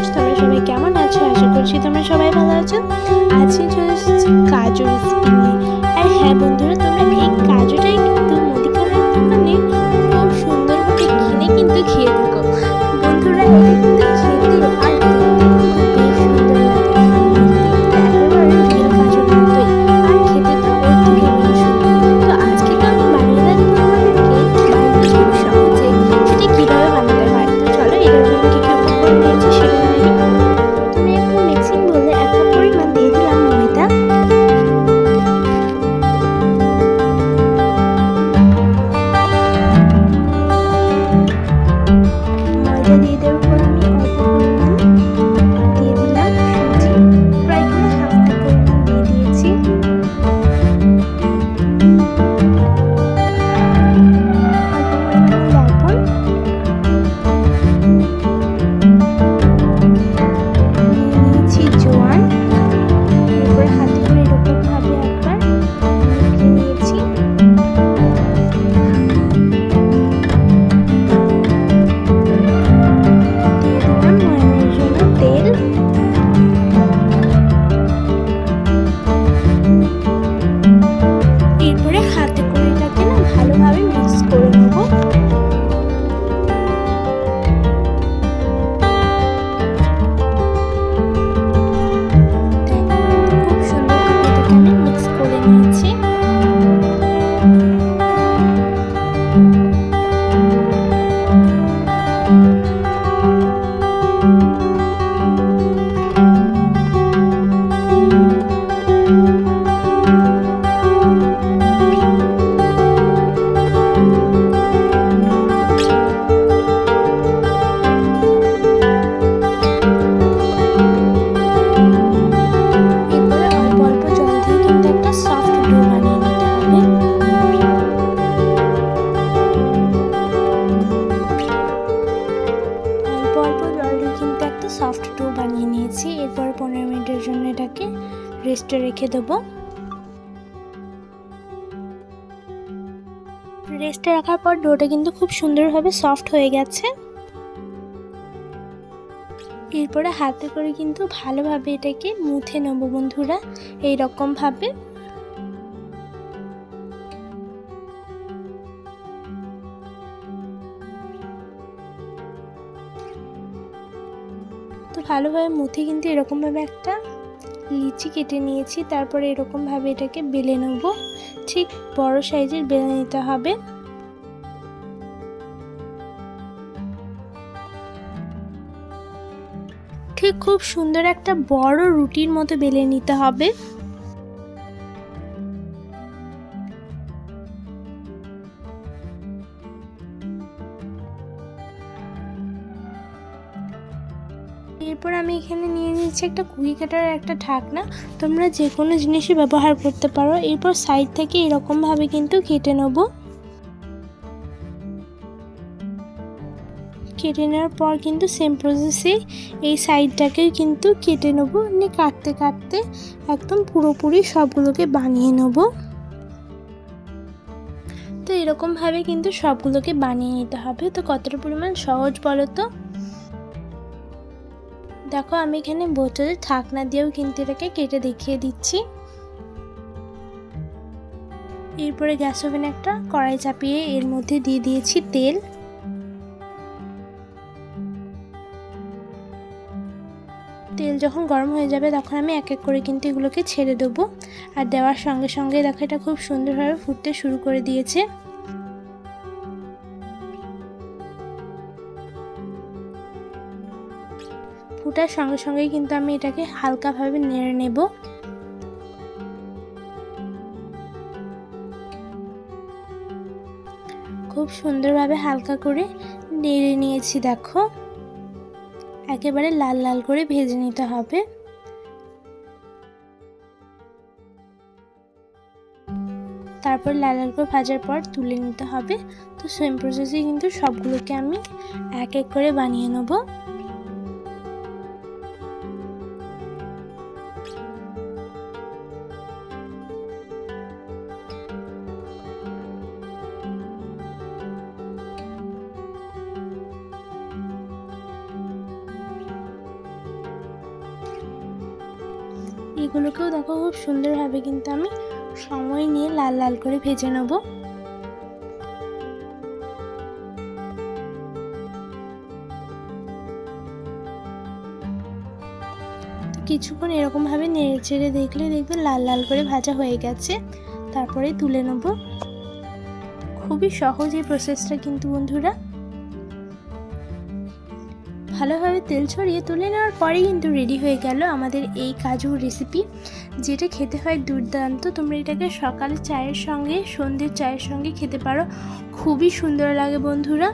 Viewers তোমরা সবাই কেমন আছো? আশা করছি তোমরা সবাই ভালো আছো। আজকে চলে এসেছি কাজু স্পিনি আর হ্যাঁ বন্ধুরা, তোমরা এই কাজুটাই কিন্তু মুদিখানার দোকানে খুব সুন্দরভাবে কিনে কিন্তু খেয়ে সফট ডো বানিয়ে নিয়েছি। এরপর পনেরো মিনিটের জন্য এটাকে রেস্টে রেখে দেবো। রেস্টে রাখার পর ডোটা কিন্তু খুব সুন্দরভাবে সফট হয়ে গেছে। এরপরে হাতে করে কিন্তু ভালোভাবে এটাকে মুথে নেব বন্ধুরা এই তো ভালোভাবে মুথে কিন্তু এরকমভাবে একটা লিচি কেটে নিয়েছি। তারপরে এরকমভাবে এটাকে বেলে নেব। ঠিক বড় সাইজের বেলে নিতে হবে। ঠিক খুব সুন্দর একটা বড় রুটির মতো বেলে নিতে হবে। এরপর আমি এখানে নিয়ে নিচ্ছি একটা কুকি কাটার একটা ঢাকনা। তোমরা যে কোনো জিনিসই ব্যবহার করতে পারো। এরপর সাইড থেকে এরকমভাবে কিন্তু কেটে নেব। কেটে নেওয়ার পর কিন্তু সেম প্রসেসে এই সাইডটাকেও কিন্তু কেটে নেব। নিয়ে কাটতে কাটতে একদম পুরোপুরি সবগুলোকে বানিয়ে নেব। তো এরকমভাবে কিন্তু সবগুলোকে বানিয়ে নিতে হবে। তো কতটা পরিমাণ সহজ বলো তো? দেখো, আমি এখানে বোতলে ঢাকনা দিয়েও কিন্তু এটাকে কেটে দেখিয়ে দিচ্ছি। এরপরে গ্যাস ওভেন একটা কড়াই চাপিয়ে এর মধ্যে দিয়ে দিয়েছি তেল। তেল যখন গরম হয়ে যাবে, তখন আমি এক এক করে কিন্তু এগুলোকে ছেড়ে দেবো। আর দেওয়ার সঙ্গে সঙ্গে দেখো, এটা খুব সুন্দরভাবে ফুটতে শুরু করে দিয়েছে। ফুটার সঙ্গে সঙ্গেই কিন্তু আমি এটাকে হালকাভাবে নেড়ে নেব। খুব সুন্দরভাবে হালকা করে নেড়ে নিয়েছি, দেখো। একেবারে লাল লাল করে ভেজে নিতে হবে। তারপর লাল লাল করে ভাজার পর তুলে নিতে হবে। তো সেম প্রসেসে কিন্তু সবগুলোকে আমি এক এক করে বানিয়ে নেব। এগুলোকেও দেখো খুব সুন্দরভাবে কিন্তু আমি সময় নিয়ে লাল লাল করে ভেজে নেব। কিছুক্ষণ এরকমভাবে নেড়ে চেড়ে দেখলে দেখবে লাল লাল করে ভাজা হয়ে গেছে। তারপরে তুলে নেব। খুবই সহজ এই প্রসেসটা কিন্তু বন্ধুরা। ভালোভাবে তেল ছড়িয়ে তুলে নেওয়ার পরেই কিন্তু রেডি হয়ে গেল আমাদের এই কাজু রেসিপি যেটা খেতে হয় দুর্দান্ত। তোমরা এটাকে সকালে চায়ের সঙ্গে, সন্ধ্যের চায়ের সঙ্গে খেতে পারো। খুবই সুন্দর লাগে বন্ধুরা।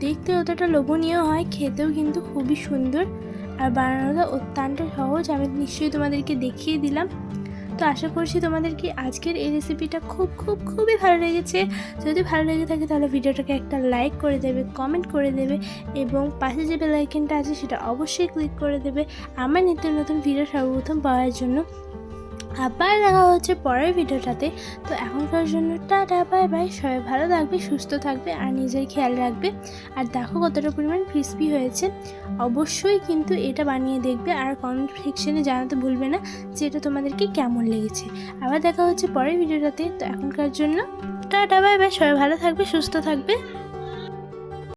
দেখতে অতটা লোভনীয় হয়, খেতেও কিন্তু খুবই সুন্দর। আর বানানোটা অত্যন্ত সহজ। আমি নিশ্চয়ই তোমাদেরকে দেখিয়ে দিলাম। তো আশা করছি তোমাদেরকে আজকের এই রেসিপিটা খুব খুব, খুবই ভালো লেগেছে। যদি ভালো লেগে থাকে তাহলে ভিডিওটাকে একটা লাইক করে দেবে কমেন্ট করে দেবে এবং পাশে যে বেলাইকেনটা আছে সেটা অবশ্যই ক্লিক করে দেবে। আমার নিত্য নতুন ভিডিও সর্বপ্রথম পাওয়ার জন্য আবার দেখা হচ্ছে পরের ভিডিওটাতে। তো এখনকার জন্য টাটা, বাই বাই। সবাই ভালো থাকবে, সুস্থ থাকবে আর নিজের খেয়াল রাখবে। আর দেখো কতটা পরিমাণ ক্রিস্পি হয়েছে। অবশ্যই কিন্তু এটা বানিয়ে দেখবে আর কমেন্ট সেকশনে জানাতে ভুলবে না যে এটা তোমাদেরকে কেমন লেগেছে। আবার দেখা হচ্ছে পরের ভিডিওটাতে। তো এখনকার জন্য টাটা, বাই বাই। সবাই ভালো থাকবে, সুস্থ থাকবে।